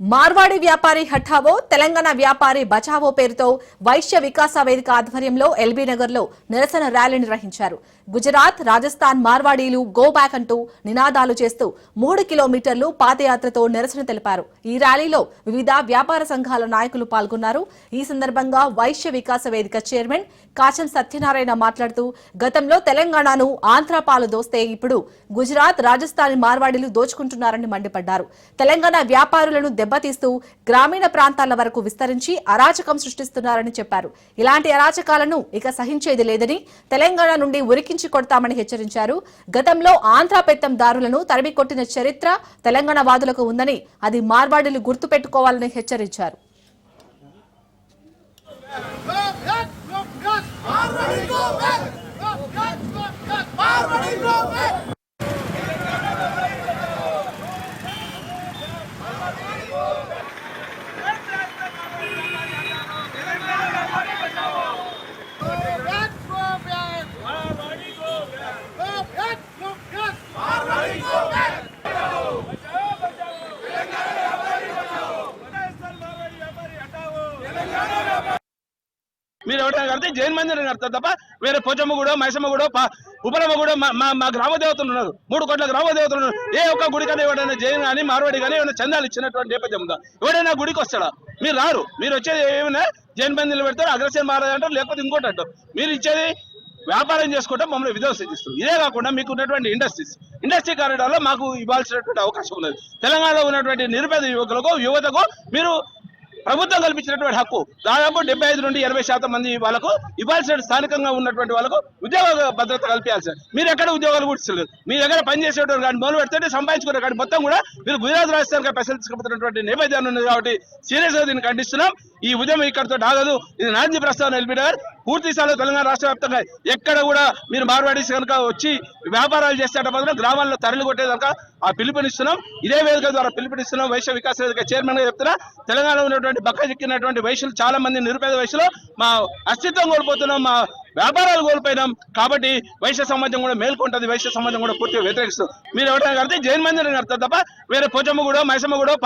మార్వాడి వ్యాపారి హఠావో తెలంగాణ వ్యాపారి బచావో పేరుతో వైశ్య వికాస వేదిక ఆధ్వర్యంలో ఎల్బీ నగర్లో నిరసన ర్యాలీ నిర్వహించారు. గుజరాత్ రాజస్థాన్ మార్వాడీలు గో బ్యాక్ అంటూ నినాదాలు చేస్తూ మూడు కిలోమీటర్లు పాదయాత్రతో నిరసన తెలిపారు. ఈ ర్యాలీలో వివిధ వ్యాపార సంఘాల నాయకులు పాల్గొన్నారు. ఈ సందర్భంగా వైశ్య వికాస వేదిక చైర్మన్ కాచం సత్యనారాయణ మాట్లాడుతూ గతంలో తెలంగాణను ఆంధ్ర పాలు దోస్తే ఇప్పుడు గుజరాత్ రాజస్థాన్ మార్వాడీలు దోచుకుంటున్నారని మండిపడ్డారు. తెలంగాణ వ్యాపారులను దెబ్బతీస్తూ గ్రామీణ ప్రాంతాల వరకు విస్తరించి అరాచకం సృష్టిస్తున్నారని చెప్పారు. ఇలాంటి అరాచకాలను ఇక సహించేది లేదని తెలంగాణ నుండి ఉరికించి కొడతామని హెచ్చరించారు. గతంలో ఆంధ్ర పెత్తందారులను తరిమి కొట్టిన చరిత్ర తెలంగాణ వాదులకు ఉందని అది మార్వాడీలు గుర్తుపెట్టుకోవాలని హెచ్చరించారు. మీరు ఎవరైనా కడితే జైన్ మందిరం కడతారు తప్ప వేరే పోచమ్మ కూడా మైసమ్మ కూడా కూడా మా- మా గ్రామ దేవతలు ఉన్నారు. మూడు కోట్ల గ్రామ దేవతలు ఉన్నారు. ఏ ఒక్క గుడి కానీ ఎవడైనా జైన్ కానీ మార్వాడి కానీ ఏమైనా చందాలు ఇచ్చినటువంటి నేపథ్యం ఉందా? ఎవరైనా గుడికి వస్తాడా? మీరు రారు. మీరు వచ్చేది ఏమైనా జైన్ మందిరం పెడతారు అగ్రసేన్ మహారాజ్ అంటారు లేకపోతే ఇంకోటి అంటారు. మీరు ఇచ్చేది వ్యాపారం చేసుకుంటే మమ్మల్ని విధ్వంసిస్తారు ఇదే కాకుండా మీకు ఉన్నటువంటి ఇండస్ట్రీస్. ఇండస్ట్రీ కారిడార్లో మాకు ఇవ్వాల్సినటువంటి అవకాశం ఉన్నది. తెలంగాణలో ఉన్నటువంటి నిరుపేద యువకులకు యువతకు మీరు ప్రభుత్వం కల్పించినటువంటి హక్కు. దాదాపు డెబ్బై ఐదు నుండి ఎనభై శాతం మంది వాళ్ళకు ఇవ్వాల్సిన స్థానికంగా ఉన్నటువంటి వాళ్ళకు ఉద్యోగ భద్రత కల్పించాల్సి మీరు ఎక్కడ ఉద్యోగాలు కూర్చోలేదు. మీ దగ్గర పనిచేసేటువంటి కానీ మొదలు పెడితే సంపాదించుకునే కానీ మొత్తం కూడా మీరు గుజరాత్ రాజస్థాన్ పైసలు తీసుకుపోతున్నటువంటి నేపథ్యం ఉంది కాబట్టి సీరియస్గా దీన్ని ఖండిస్తున్నాం. ఈ ఉద్యమం ఇక్కడితో ఆగదు. ఇది నాంది ప్రస్తావన ఎల్బిడార్ పూర్తి స్థాయిలో తెలంగాణ రాష్ట్ర వ్యాప్తంగా ఎక్కడ కూడా మీరు మార్వాడీస్ కనుక వచ్చి వ్యాపారాలు చేసేట బదులు గ్రామాల్లో తరలి కొట్టేదాకా ఆ పిలుపునిస్తున్నాం. ఇదే వేదిక ద్వారా పిలుపునిస్తున్నాం. వైశ్య వికాస వేదిక చైర్మన్గా చెప్తున్నా. తెలంగాణలో ఉన్నటువంటి బక్క చిక్కినటువంటి వయసులు చాలా మంది నిరుపేద వయసులో మా అస్తిత్వం కోల్పోతున్నాం. మా వ్యాపారాలు కోల్పోయినాం. కాబట్టి వైశ్య సమాజం కూడా మేల్కొంటది. వైశ్య సమాజం కూడా పూర్తిగా వ్యతిరేకిస్తుంది. మీరు ఎవరైనా కడితే జైన్ మందిరం కడతారు తప్ప వేరే పోచమ్మ కూడా మైసమ్మ కూడా